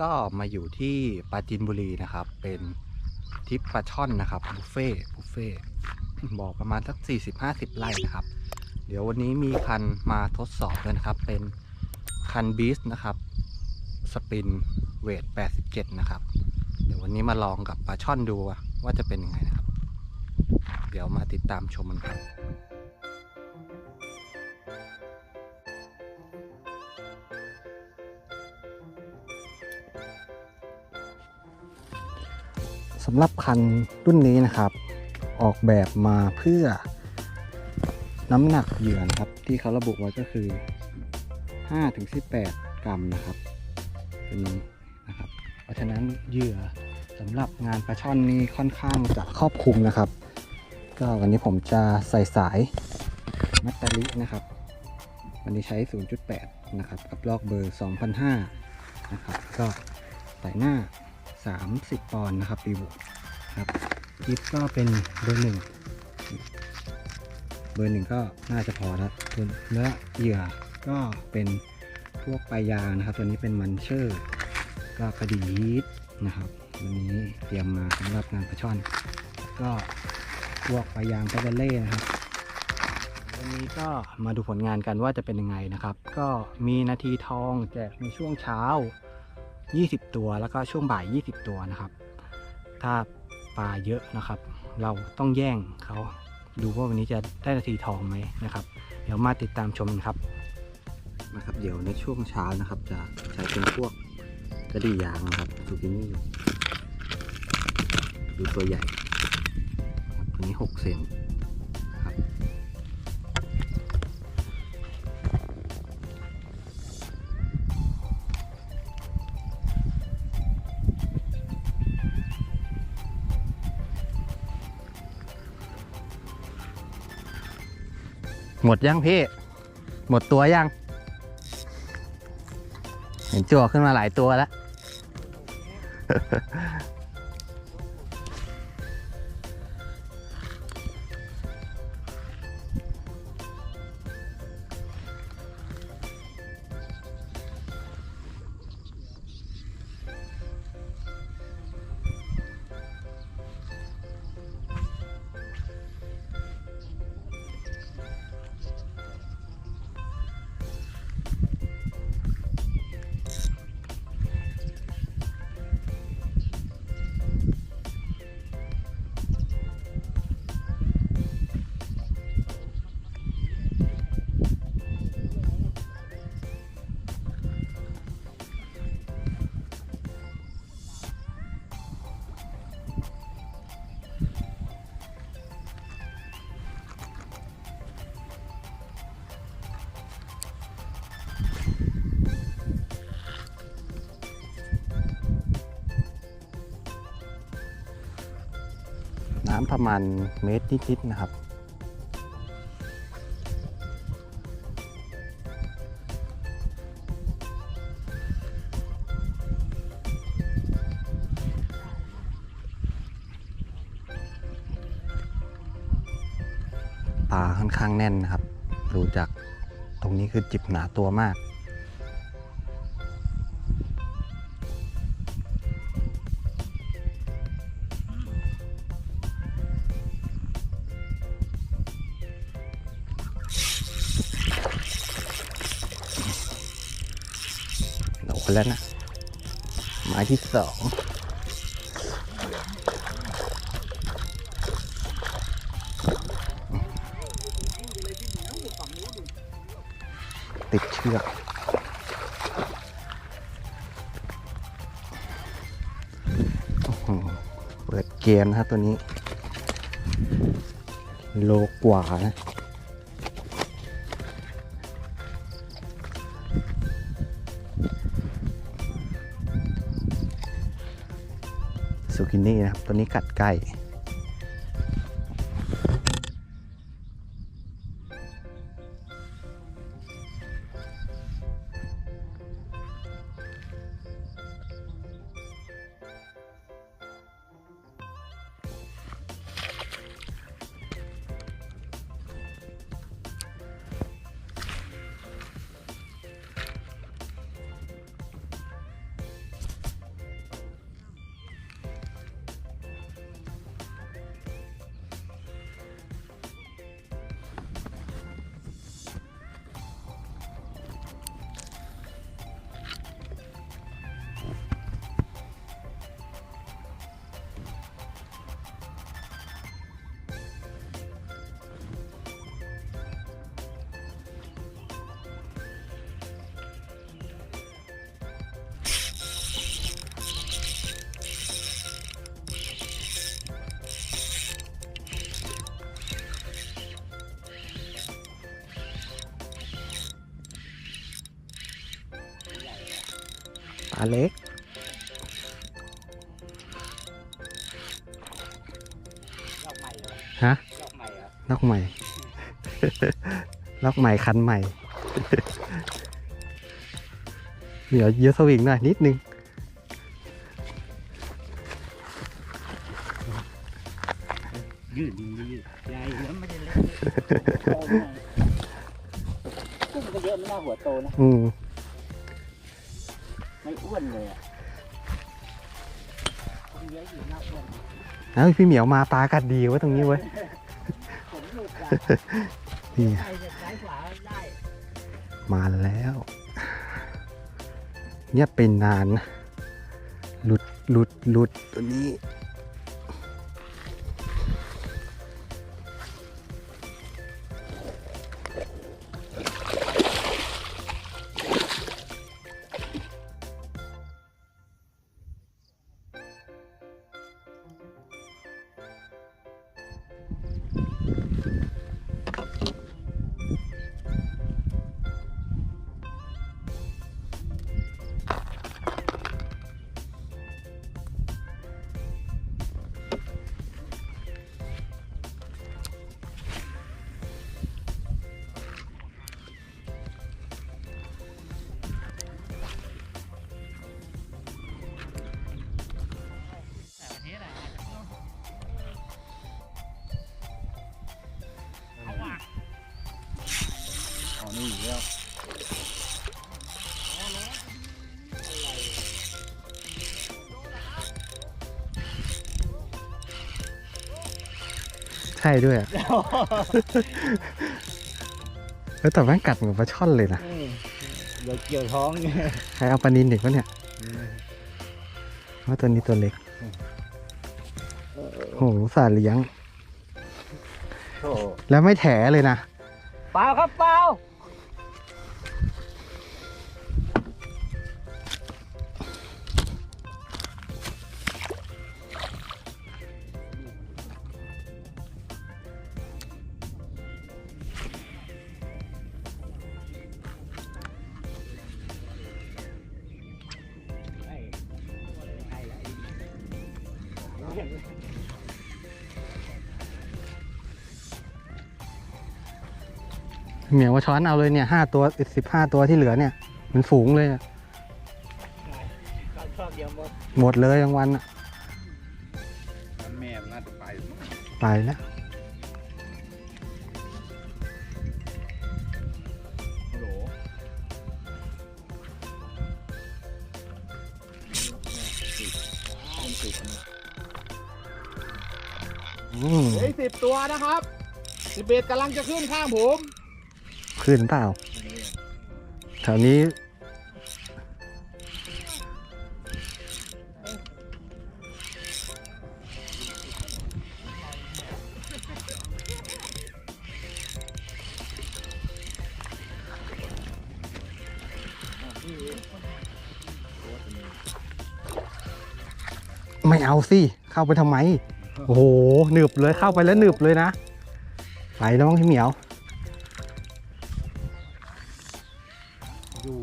ก็มาอยู่ที่ปราจีนบุรีนะครับ เป็นทริปปลาช่อนนะครับบุฟเฟ่บุฟเฟ่บอกประมาณสัก 40-50 ไร่นะครับ เดี๋ยววันนี้มีคันมาทดสอบเลยนะครับ เป็นคันบีสนะครับ สปินเวท 87 นะครับ เดี๋ยววันนี้มาลองกับปลาช่อนดูว่าจะเป็นยังไงนะครับ เดี๋ยวมาติดตามชมกันครับ สำหรับคันรุ่นนี้นะครับ ออกแบบมาเพื่อน้ำหนักเหยื่อครับ ที่เขาระบุไว้ก็คือ 5-18 กรัมนะครับเป็นนะครับ เพราะฉะนั้นเหยื่อสำหรับงานปลาช่อนนี้ค่อนข้างจะครอบคลุมนะครับ ก็วันนี้ผมจะใส่สายมัตตารินะครับ วันนี้ใช้ 0.8 นะครับ กับลอกเบอร์ 2005 นะครับ ก็ใสายหน้า 30 ปอนด์นะครับปีบุครับกิฟก็เป็นเบอร์หนึ่งเบอร์หนึ่งก็น่าจะพอแล้วส่วเนื้อเหยื่อก็เป็นพวกปลายางนะครับ ตัวนี้เป็นมันเชอร์ก็กระดีดนะครับวันนี้เตรียมมาสำหรับงานปลาช่อน ก็พวกปลายางเปเบเล่นะครับวันนี้ก็มาดูผลงานกันว่าจะเป็นยังไงนะครับ ก็มีนาทีทองแจกในช่วงเช้า 20 ตัว แล้วก็ช่วงบ่าย 20 ตัวนะครับ ถ้าปลาเยอะนะครับ เราต้องแย่งเขาดูว่าวันนี้จะได้นาทีทองไหมนะครับ เดี๋ยวมาติดตามชมกันครับนะครับ เดี๋ยวในช่วงเช้านะครับ จะใช้เป็นพวกกระดี่ยางนะครับซูกินี่ดูตัวใหญ่ครับตัวนี้6เซน หมดยังพี่ หมดตัวยัง เห็นจั่วขึ้นมาหลายตัวแล้วำประมาณเมตรนิดๆนะครับปลาค่อนข้างแน่นนะครับ ดูจากตรงนี้คือจิบหนาตัวมาก แล้วนะหมายที่สองติดเชือกเปิดเกมนะครับตัวนี้ โลกว่านะ นี่นะครับ ตัวนี้กัดใก ล้ลาเล็กรอบใหม่เหรอฮะรอบใหม่เหรอล็อกใหม่ ล็อกใหม่คันใหม่ เดี๋ยวเยอะสวิงหน่อยนิดนึง ยืดดียืดใหญ่แล้วไม่ได้เล็กกุ้งก็เยอะไม่น่าหัวโตนะ อืมไม่อ้ วนเลยอะกุ้งเยอะอยู่น่าอ้วนแล้วพี่เหมียวมาปลากัดดีไว้ตรงนี้เว้ยผมหลุดอะนี่ใครจะซ้ายขวาได้มาแล้ว เนี่ยเป็นนานนะหลุดหลุดหลุดตัวนี้ ช่ด้วยอะแล้วแต่แม่งกัดเหมือนปลาช่อนเลยนะเดี๋ยวเกี่ยวท้องเนี่ยใครเอาปลานินเด็กวะเนี่ยว่าตัวนี้ตัวเล็กโอ้โหสาห์เลี้ยงโอ้แล้วไม่แถเลยนะ เปล่าครับเปล่า เหมียวว่าช้อนเอาเลยเนี่ยห้าตัวสิบห้าตัวที่เหลือเนี่ย มันฝูงเลยอะชอบเดียวหมดหมดเลยรางวัลอะ แม่น่าจะไป ไปแล้ว เหลือสิบตัวนะครับสิบเอ็ดกำลังจะขึ้นข้างผมขึ้นเปล่าแถวนี้ ไม่เอาสิ เข้าไปทำไม โอ้โหหนึบเลยเข้าไปแล้วหนึบเลยนะไปแล้วมั้งพี่เหมียว อยู่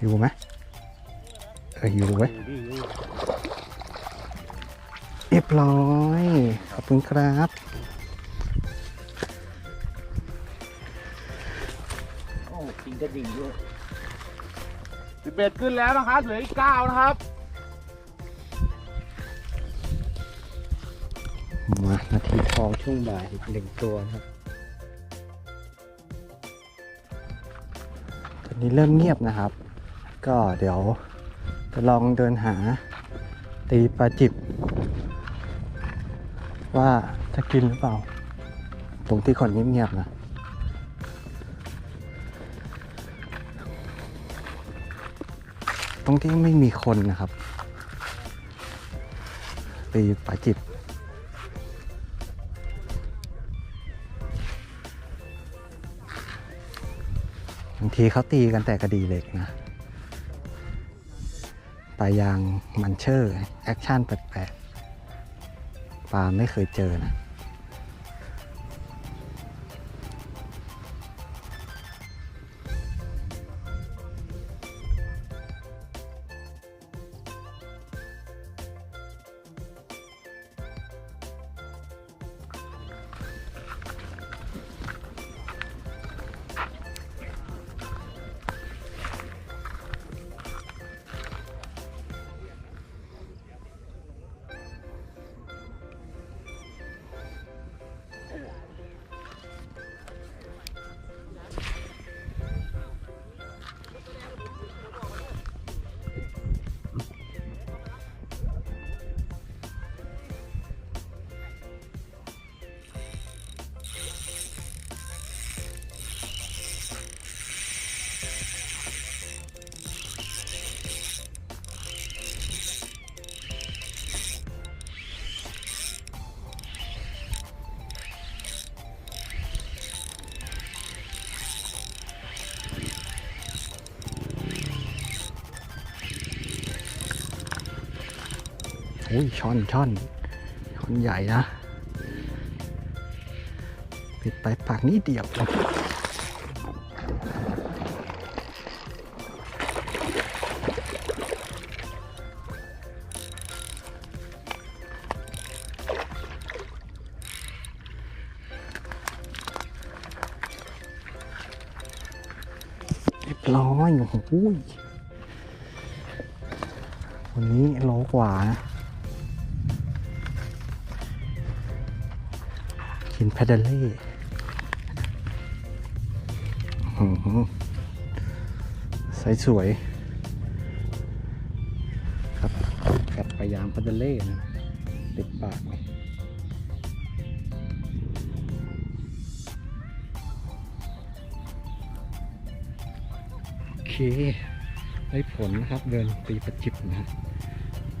อยู่ไหมเอออยู่เว้ยอยู่ดิอยู่เรียบร้อยขอบคุณครับ โอ้จริงก็จริงด้วยสิบเอ็ดขึ้นแล้วนะครับเหลืออีกเก้านะครับ มานาทีทองช่วงบ่ายอีกหนึ่งตัวครับตอนนี้เริ่มเงียบนะครับ ก็เดี๋ยวจะลองเดินหาตีปลาจิบ ว่าจะกินหรือเปล่า ตรงที่คนเงียบๆนะตรงที่ไม่มีคนนะครับ ตีปลาจิบ ทีเขาตีกันแต่กระดีเหล็กนะปลายางมันเชอร์แอคชั่นแปลกๆปลาไม่เคยเจอนะ อุ้ยช่อนช่อนช่อนใหญ่นะปิดไปปากนี้เดียวเรียบร้อยโอ้โหวันนี้โลกว่านะ แพดเดลเล่อื้อหือใสสวย ครับกับปลายางแพดเดลเล่นะติดปากโอเค ได้ผลนะครับ เดินตีประจิบนะ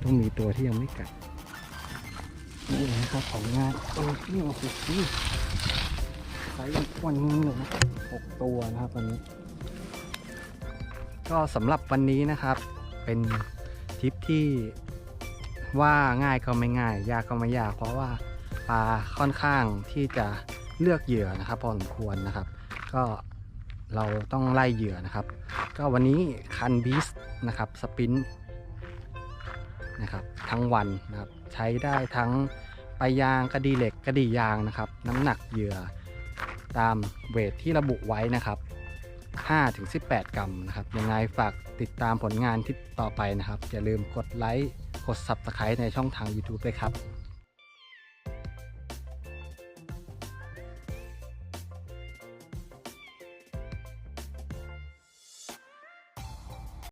ต้องมีตัวที่ยังไม่กัด นี่นะครับของงานโอ้ยนี่โอ้โหใช้วันนี้เลยนะหกตัวนะครับวันนี้ ก็สำหรับวันนี้นะครับ เป็นทริปที่ว่าง่ายก็ไม่ง่าย ยากก็ไม่ยาก เพราะว่าปลาค่อนข้างที่จะเลือกเหยื่อนะครับ พอสมควรนะครับ ก็เราต้องไล่เหยื่อนะครับ ก็วันนี้คันบีสนะครับสปิน นะครับ ทั้งวันนะครับ ใช้ได้ทั้งปลายางกระดีเหล็กกระดียางนะครับ น้ำหนักเหยื่อตามเวทที่ระบุไว้นะครับ5-18 กรัมนะครับ ยังไงฝากติดตามผลงานที่ต่อไปนะครับ อย่าลืมกดไลค์ กด Subscribe ในช่องทาง YouTube ด้วยครับ